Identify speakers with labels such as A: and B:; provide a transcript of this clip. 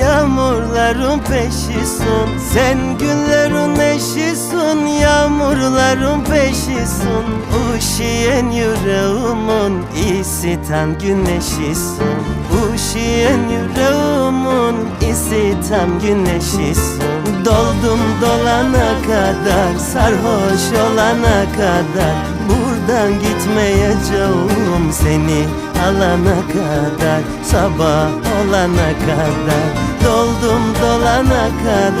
A: Yağmurların peşisun Sen günlerin eşisun Yağmurların peşisun Uşiyen yüreğimin isiten güneşisin. Uşiyen yüreğimin isiten güneşisin. Doldum dolana kadar Sarhoş olana kadar Buradan gitmeyeceğim seni alana kadar Sabah olana kadar Doldum dolana kadar